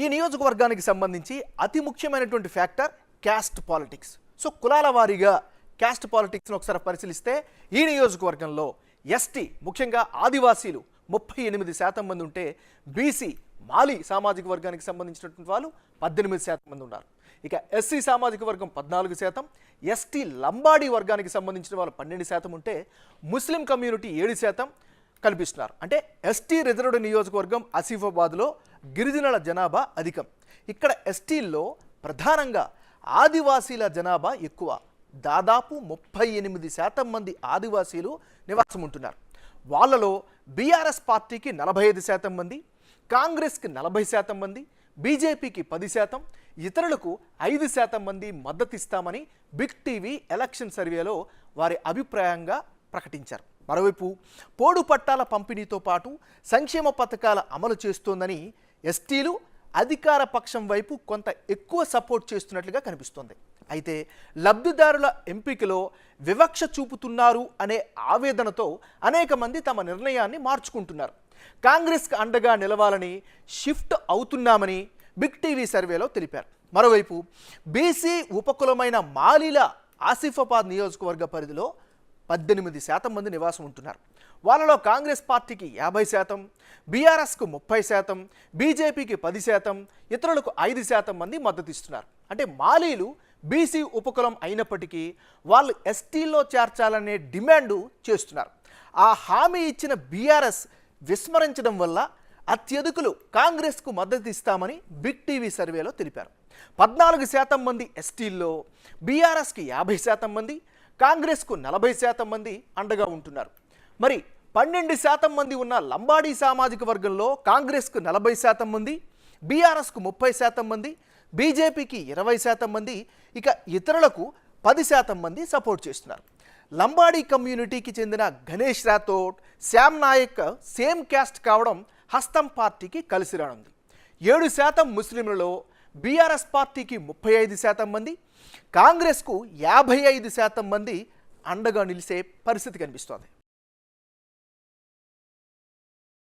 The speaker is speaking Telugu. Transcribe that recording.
ఈ నియోజకవర్గానికి సంబంధించి అతి ముఖ్యమైనటువంటి ఫ్యాక్టర్ క్యాస్ట్ పాలిటిక్స్. సో కులాల వారీగా క్యాస్ట్ పాలిటిక్స్ను ఒకసారి పరిశీలిస్తే ఈ నియోజకవర్గంలో ఎస్టీ ముఖ్యంగా ఆదివాసీలు ముప్పై ఎనిమిది శాతం మంది ఉంటే బీసీ మాలి సామాజిక వర్గానికి సంబంధించినటువంటి వాళ్ళు పద్దెనిమిది శాతం మంది ఉన్నారు. ఇక ఎస్సీ సామాజిక వర్గం పద్నాలుగు శాతం ఎస్టీ లంబాడీ వర్గానికి సంబంధించిన వాళ్ళు పన్నెండు శాతం ఉంటే ముస్లిం కమ్యూనిటీ ఏడు శాతం కనిపిస్తున్నారు అంటే ఎస్టీ రిజర్వ్డ్ నియోజకవర్గం ఆసిఫాబాద్లో గిరిజనుల జనాభా అధికం. ఇక్కడ ఎస్టీల్లో ప్రధానంగా ఆదివాసీల జనాభా ఎక్కువ. దాదాపు ముప్పై ఎనిమిది శాతం మంది ఆదివాసీలు నివాసం ఉంటున్నారు వాళ్ళలో బీఆర్ఎస్ పార్టీకి నలభై ఐదు శాతం మంది కాంగ్రెస్కి నలభై శాతం మంది బీజేపీకి పది శాతం ఇతరులకు ఐదు శాతం మంది మద్దతిస్తామని బిగ్ టీవీ ఎలక్షన్ సర్వేలో వారి అభిప్రాయంగా ప్రకటించారు. మరోవైపు పోడు పట్టాల పంపిణీతో పాటు సంక్షేమ పథకాల అమలు చేస్తోందని ఎస్టీలు అధికార పక్షం వైపు కొంత ఎక్కువ సపోర్ట్ చేస్తున్నట్లుగా కనిపిస్తోంది. అయితే లబ్ధిదారుల ఎంపికలో వివక్ష చూపుతున్నారు అనే ఆవేదనతో అనేక మంది తమ నిర్ణయాన్ని మార్చుకుంటున్నారు. కాంగ్రెస్కి అండగా నిలవాలని షిఫ్ట్ అవుతున్నామని బిగ్ టీవీ సర్వేలో తెలిపారు. మరోవైపు బీసీ ఉపకులమైన మాలీల ఆసిఫాబాద్ నియోజకవర్గ పరిధిలో పద్దెనిమిది శాతం మంది నివాసం ఉంటున్నారు. వాళ్ళలో కాంగ్రెస్ పార్టీకి యాభై శాతం బీఆర్ఎస్కు ముప్పై శాతం బీజేపీకి పది శాతం ఇతరులకు ఐదు శాతం మంది మద్దతు ఇస్తున్నారు అంటే మాలీలు బీసీ ఉపకులం అయినప్పటికీ వాళ్ళు ఎస్టీల్లో చేర్చాలనే డిమాండు చేస్తున్నారు. ఆ హామీ ఇచ్చిన బీఆర్ఎస్ విస్మరించడం వల్ల అత్యధికులు కాంగ్రెస్కు మద్దతు ఇస్తామని బిగ్ టీవీ సర్వేలో తెలిపారు. పద్నాలుగు శాతం మంది ఎస్టీల్లో బీఆర్ఎస్కి యాభై శాతం మంది కాంగ్రెస్కు నలభై శాతం మంది అండగా ఉంటున్నారు. మరి పన్నెండు శాతం మంది ఉన్న లంబాడీ సామాజిక వర్గంలో కాంగ్రెస్కు నలభై శాతం మంది బీఆర్ఎస్కు ముప్పై శాతం మంది బీజేపీకి ఇరవై శాతం మంది ఇక ఇతరులకు పది శాతం మంది సపోర్ట్ చేస్తున్నారు. లంబాడీ కమ్యూనిటీకి చెందిన గణేష్ రాథోడ్ శ్యామ్ నాయక్ సేమ్ క్యాస్ట్ కావడం హస్తం పార్టీకి కలిసి రానుంది. ఏడు శాతం ముస్లింలలో బీఆర్ఎస్ పార్టీకి ముప్పై ఐదు శాతం మంది కాంగ్రెస్కు యాభై ఐదు శాతం మంది అండగా నిలిసే పరిస్థితి కనిపిస్తోంది.